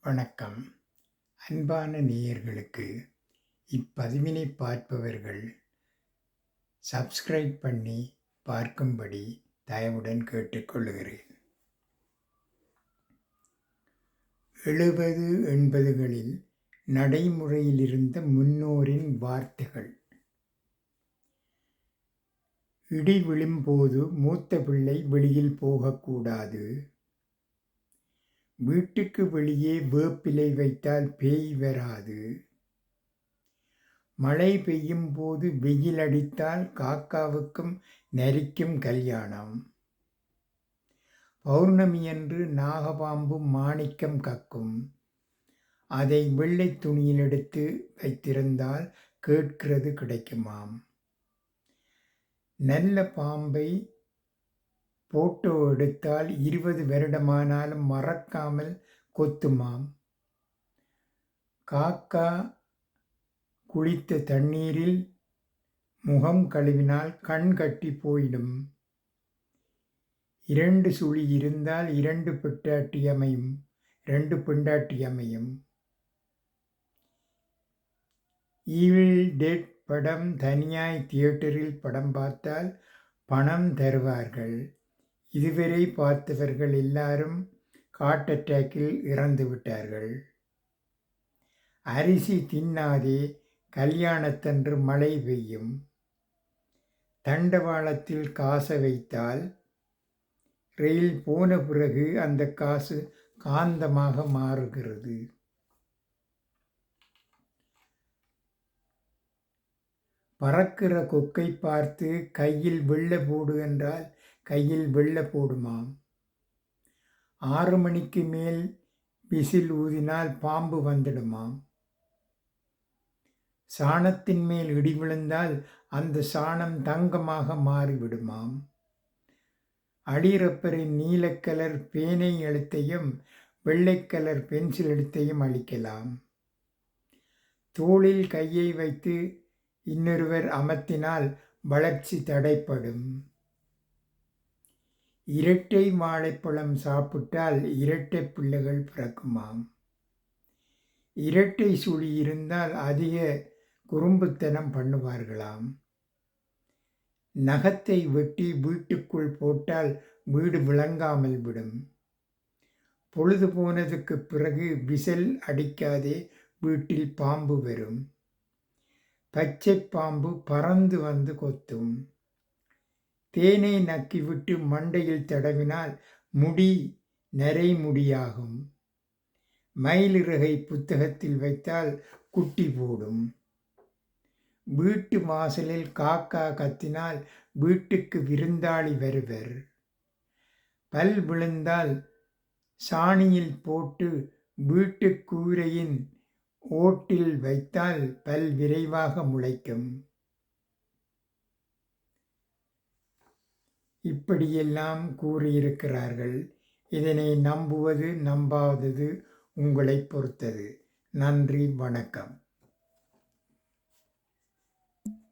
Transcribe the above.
வணக்கம். அன்பான நேயர்களுக்கு இப்பதிவினை பார்ப்பவர்கள் சப்ஸ்கிரைப் பண்ணி பார்க்கும்படி தயவுடன் கேட்டுக்கொள்கிறேன். எழுபது எண்பதுகளில் நடைமுறையில் இருந்த முன்னோரின் வார்த்தைகள். இடி விழும்போது மூத்த பிள்ளை வெளியில் போகக்கூடாது. வீட்டுக்கு வெளியே வேப்பிலை வைத்தால் பேய் வராது. மழை பெய்யும் போது வெயில் அடித்தால் காக்காவுக்கும் நரிக்கும் கல்யாணம். பௌர்ணமியன்று நாகபாம்பும் மாணிக்கம் கக்கும். அதை வெள்ளை துணியில் எடுத்து வைத்திருந்தால் கேட்கிறது கிடைக்குமாம். நல்ல பாம்பை போட்டோ எடுத்தால் இருபது வருடமானாலும் மறக்காமல் கொத்துமாம். காக்கா குளித்த தண்ணீரில் முகம் கழுவினால் கண் கட்டி போயிடும். இரண்டு சுழி இருந்தால் இரண்டு பெட்டாட்டி அமையும். ரெண்டு பெண்டாட்டி அமையும். ஈவில் டெட் படம் தனியாய் தியேட்டரில் படம் பார்த்தால் பணம் தருவார்கள். இதுவரை பார்த்தவர்கள் எல்லாரும் ஹார்ட் அட்டாக்கில் இறந்து விட்டார்கள். அரிசி தின்னாதே கல்யாணத்தன்று மழை பெய்யும். தண்டவாளத்தில் காசை வைத்தால் ரயில் போன பிறகு அந்த காசு காந்தமாக மாறுகிறது. பறக்கிற கொக்கை பார்த்து கையில் வெள்ள போடு என்றால் கையில் வெள்ள போடுமாம். ஆறு மணிக்கு மேல் விசில் ஊதினால் பாம்பு வந்துடுமாம். சாணத்தின் மேல் இடி விழுந்தால் அந்த சாணம் தங்கமாக மாறிவிடுமாம். அடிரப்பரின் நீலக்கலர் பேனை எழுத்தையும் வெள்ளைக்கலர் பென்சில் எழுத்தையும் அளிக்கலாம் தோளில் கையை வைத்து இன்னொருவர் அமர்த்தினால் வளர்ச்சி தடைப்படும். இரட்டை வாழைப்பழம் சாப்பிட்டால் இரட்டை பிள்ளைகள் பிறக்குமாம். இரட்டை சுழி இருந்தால் அதிக குறும்புத்தனம் பண்ணுவார்களாம். நகத்தை வெட்டி வீட்டுக்குள் போட்டால் வீடு விளங்காமல் விடும். பொழுது போனதுக்கு பிறகு விசல் அடிக்காதே வீட்டில் பாம்பு வரும். பச்சை பாம்பு பறந்து வந்து கொத்தும். தேனை நக்கிவிட்டு மண்டையில் தடவினால் முடி நரை முடியாகும் மயிலிறகை புத்தகத்தில் வைத்தால் குட்டி போடும். வீட்டு வாசலில் காக்கா கத்தினால் வீட்டுக்கு விருந்தாளி வருவர். பல் விழுந்தால் சாணியில் போட்டு வீட்டு கூரையின் ஓட்டில் வைத்தால் பல் விரைவாக முளைக்கும். இப்படியெல்லாம் கூறியிருக்கிறார்கள். இதனை நம்புவது நம்பாதது உங்களை பொறுத்தது. நன்றி வணக்கம்.